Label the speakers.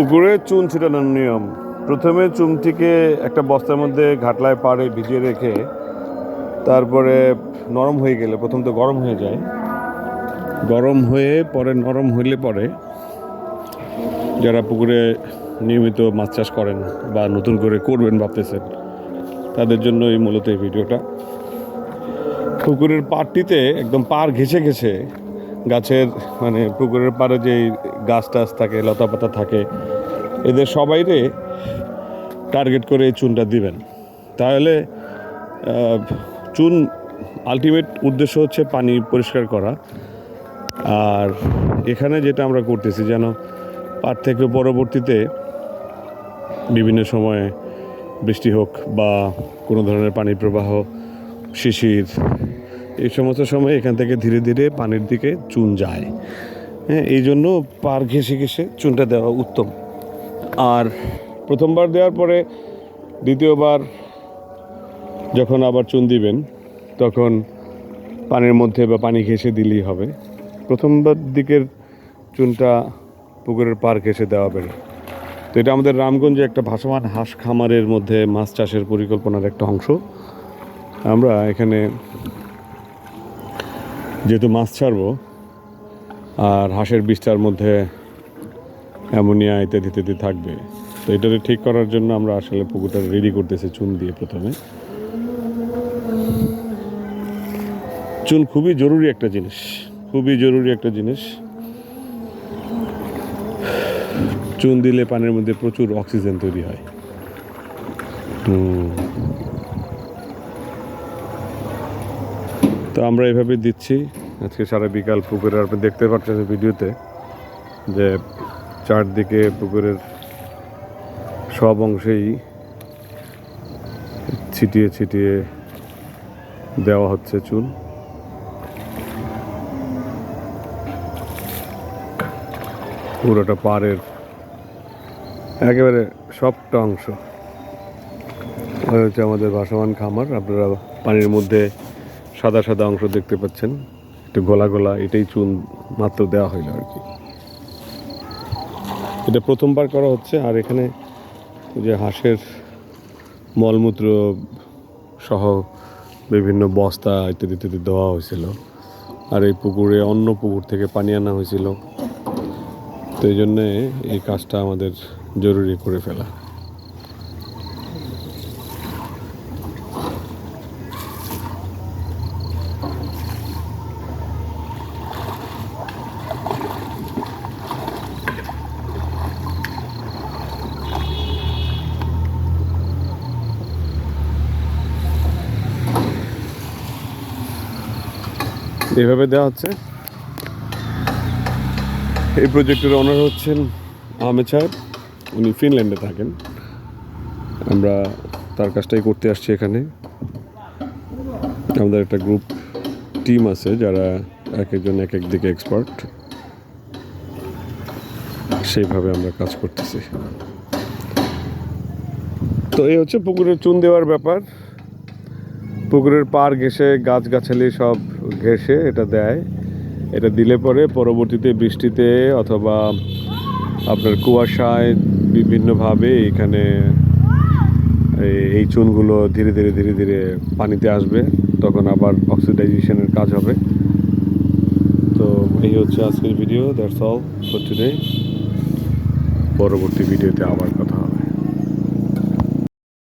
Speaker 1: পুকুরে চুন ছিটানোর নিয়ম। প্রথমে চুনটিকে একটা বস্তার মধ্যে ঘাটলায় পাড়ে ভিজিয়ে রেখে তারপরে নরম হয়ে গেলে, প্রথম তো গরম হয়ে যায়, গরম হয়ে পরে নরম হইলে পরে যারা পুকুরে নিয়মিত মাছ চাষ করেন বা নতুন করে করবেন ভাবতেছেন, তাদের জন্য এই মূলত এই ভিডিওটা। পুকুরের পাড়টিতে একদম পাড় ঘেসে ঘেসে গাছের মানে পুকুরের পাড়ে যে গাছ টাছ থাকে, লতা পাতা থাকে, এদের সবাইরে টার্গেট করে এই চুনটা দিবেন। তাহলে চুন আলটিমেট উদ্দেশ্য হচ্ছে পানি পরিষ্কার করা। আর এখানে যেটা আমরা করতেছি, যেন পাট থেকে পরবর্তীতে বিভিন্ন সময়ে বৃষ্টি হোক বা কোনো ধরনের পানি প্রবাহ, শিশির এই সমস্ত সময় এখান থেকে ধীরে ধীরে পানির দিকে চুন যায়। হ্যাঁ এই জন্য পার ঘেসে ঘেসে চুনটা দেওয়া উত্তম। আর প্রথমবার দেওয়ার পরে দ্বিতীয়বার যখন আবার চুন দিবেন, তখন পানির মধ্যে বা পানি ঘেসে দিলেই হবে। প্রথমবার দিকের চুনটা পুকুরের পার ঘেসে দেওয়া বেড়ে তো এটা আমাদের রামগঞ্জে একটা ভাসমান হাঁস খামারের মধ্যে মাছ চাষের পরিকল্পনার একটা অংশ। আমরা এখানে যেহেতু মাছ ছাড়বো, আর হাঁসের বীজটার মধ্যে অ্যামোনিয়া ইত্যাদি ইত্যাদি থাকবে। তো এটাকে ঠিক করার জন্য আমরা আসলে পুকুরটা রেডি করতেছি চুন দিয়ে প্রথমে। চুন খুবই জরুরি একটা জিনিস, খুবই জরুরি একটা জিনিস। চুন দিলে পানির মধ্যে প্রচুর অক্সিজেন তৈরি হয়। হুম। তো আমরা এভাবে দিচ্ছি। আজকে সারা বিকাল পুকুরে আপনি দেখতে পাচ্ছেন ভিডিওতে যে চারদিকে পুকুরের সব অংশেই ছিটিয়ে ছিটিয়ে দেওয়া হচ্ছে চুন। পুরোটা পাড়ের একেবারে সবটা অংশ। হচ্ছে আমাদের ভাসমান খামার। আপনারা পানির মধ্যে সাদা সাদা অংশ দেখতে পাচ্ছেন। একটু গোলা গোলা, এটাই চুন মাত্র দেওয়া হইল আর কি। এটা প্রথমবার করা হচ্ছে, আর এখানে যে হাঁসের মলমূত্র সহ বিভিন্ন বস্তা ইত্যাদি ইত্যাদি দেওয়া হয়েছিল। আর এই পুকুরে অন্য পুকুর থেকে পানি আনা হয়েছিল। তো এই জন্যে এই কাজটা আমাদের জরুরি করে ফেলা। এভাবে দেওয়া হচ্ছে। এই প্রজেক্টের অনার হচ্ছেন আহমেদ সাহেব। উনি ফিনল্যান্ডে থাকেন। আমরা তার কাজটাই করতে আসছি এখানে। আমাদের একটা গ্রুপ টিম আছে যারা এক একজন এক এক দিকে এক্সপার্ট সেইভাবে আমরা কাজ করতেছি। তো এই হচ্ছে পুকুরে চুন দেওয়ার ব্যাপার। পুকুরের পার ঘেসে গাছগাছালি সব ঘেসে এটা দেয়। এটা দিলে পরে পরবর্তীতে বৃষ্টিতে অথবা আপনার কুয়াশায় বিভিন্নভাবে এখানে এই- চুনগুলো ধীরে ধীরে ধীরে ধীরে পানিতে আসবে। তখন আবার অক্সিডাইজেশনের কাজ হবে। তো এই হচ্ছে আজকের video that's all for today পরবর্তী ভিডিওতে আবার কথা